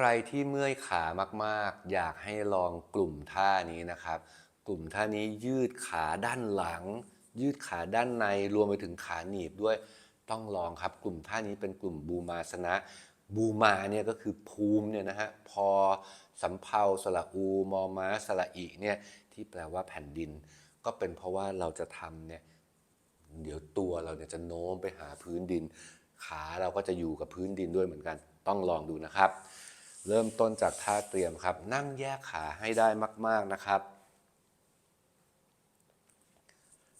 ใครที่เมื่อยขามากๆ อยากให้ลองกลุ่มท่านี้นะครับ กลุ่มท่านี้ยืดขาด้านหลัง ยืดขาด้านในรวมไปถึงขาหนีบด้วยต้องลองครับ กลุ่มท่านี้เป็นกลุ่มบูมาสนะบูมาเนี่ยก็คือภูมิเนี่ยนะฮะพอสำเภาสระอูมอม้าสระอีเนี่ยที่แปลว่าแผ่นดิน ก็เป็นเพราะว่าเราจะทำเนี่ยเดี๋ยวตัวเราเนี่ยจะโน้มไปหาพื้นดิน ขาเราก็จะอยู่กับพื้นดินด้วยเหมือนกัน ต้องลองดูนะครับ เริ่มต้นจากท่าเตรียมครับ นั่งแยกขาให้ได้มาก ๆนะครับ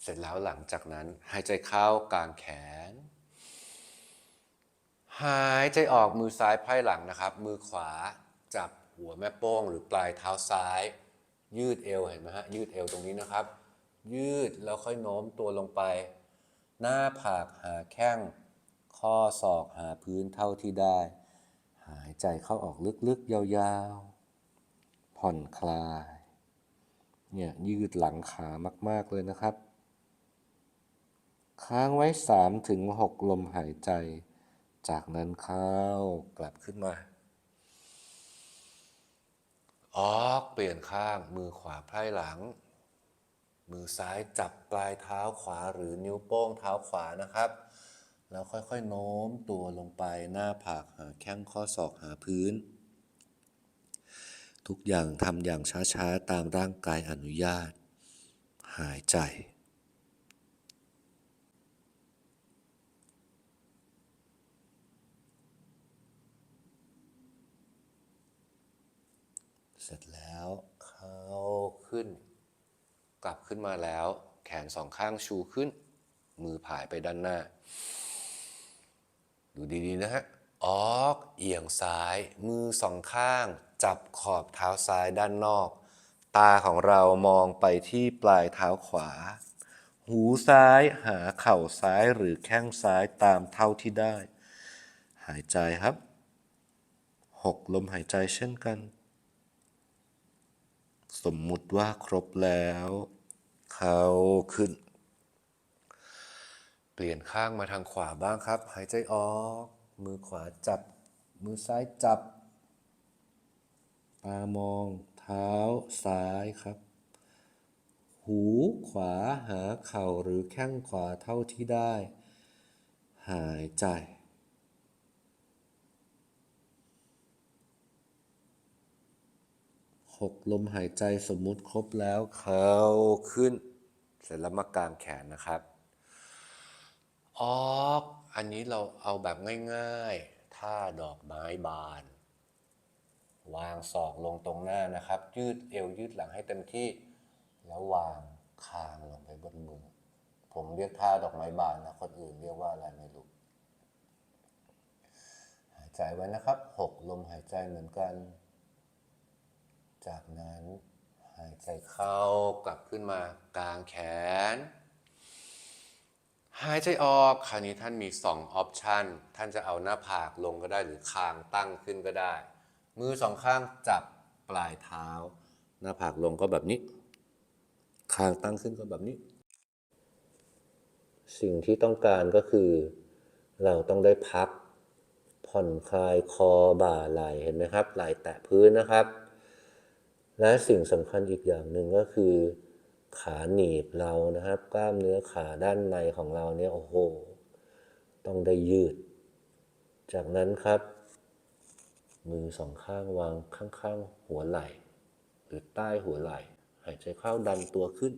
เสร็จแล้วหลังจากนั้นหายใจเข้ากลางแขน หายใจออกมือซ้ายไพ่หลังนะครับ มือขวาจับหัวแม่โป้งหรือปลายเท้าซ้าย ยืดเอวเห็นไหมฮะยืดเอวตรงนี้นะครับ ยืดแล้วค่อยโน้มตัวลงไป หน้าผากหาแข้งข้อศอกหาพื้นเท่าที่ได้ หายใจเข้าออกลึกๆ ยาวๆ ผ่อนคลาย เนี่ยยืดหลังขามากๆเลยนะครับ ค้างไว้3ถึง6ลมหายใจ จากนั้นเข้ากลับขึ้นมา ออกเปลี่ยนข้างมือขวาไพร่หลัง มือซ้ายจับปลายเท้าขวาหรือนิ้วโป้งเท้าขวานะครับ แล้วค่อยๆโน้มตัวลงไปหน้าผากหาแข้งข้อศอกหาพื้น ทุกอย่างทำอย่างช้าๆ ตามร่างกายอนุญาต หายใจเสร็จแล้วเข้าขึ้น กลับขึ้นมาแล้ว แขนสองข้างชูขึ้น มือผายไปด้านหน้า ดูดีๆนะฮะ ออกเอียงซ้าย มือสองข้าง จับขอบเท้าซ้ายด้านนอก ตาของเรามองไปที่ปลายเท้าขวา หูซ้ายหาเข่าซ้ายหรือแข้งซ้ายตามเท่าที่ได้ หายใจครับ หกลมหายใจเช่นกัน สมมุติว่าครบแล้ว เขาขึ้น เปลี่ยนข้างมาทางขวาบ้างครับ หายใจออก มือขวาจับ มือซ้ายจับ ตามอง เท้าซ้ายครับ หูขวาหาเข่าหรือแข้งขวาเท่าที่ได้ หายใจหกลมหายใจสมมุติครบแล้ว เขาขึ้น เสร็จแล้วมากางแขนนะครับ ออก อันนี้เราเอาแบบง่ายๆท่าดอกไม้บาน วางศอกลงตรงหน้านะครับ ยืดเอวยืดหลังให้เต็มที่ แล้ววางคางลงไปบนมือ ผมเรียกท่าดอกไม้บานนะ คนอื่นเรียกว่าอะไรไม่รู้ หายใจไว้นะครับหกลมหายใจเหมือนกัน จากนั้นหายใจเข้ากลับขึ้นมากลางแขน หายใจออกคราวนี้ท่านมี2องอปชันท่านจะเอาหน้าผากลงก็ได้หรือคางตั้งขึ้นก็ได้ มือสองข้างจับปลายเท้า หน้าผากลงก็แบบนี้ คางตั้งขึ้นก็แบบนี้ สิ่งที่ต้องการก็คือ เราต้องได้พัก ผ่อนคลายคอบ่าไหล่เห็นไหมครับไหล่แตะพื้นนะครับ และสิ่งสำคัญอีกอย่างหนึ่งก็คือ ขาหนีบเรานะครับ กล้ามเนื้อขาด้านในของเราเนี่ยโอ้โห ต้องได้ยืด จากนั้นครับ มือสองข้างวางข้างๆหัวไหล่ หรือใต้หัวไหล่ หายใจเข้าดันตัวขึ้น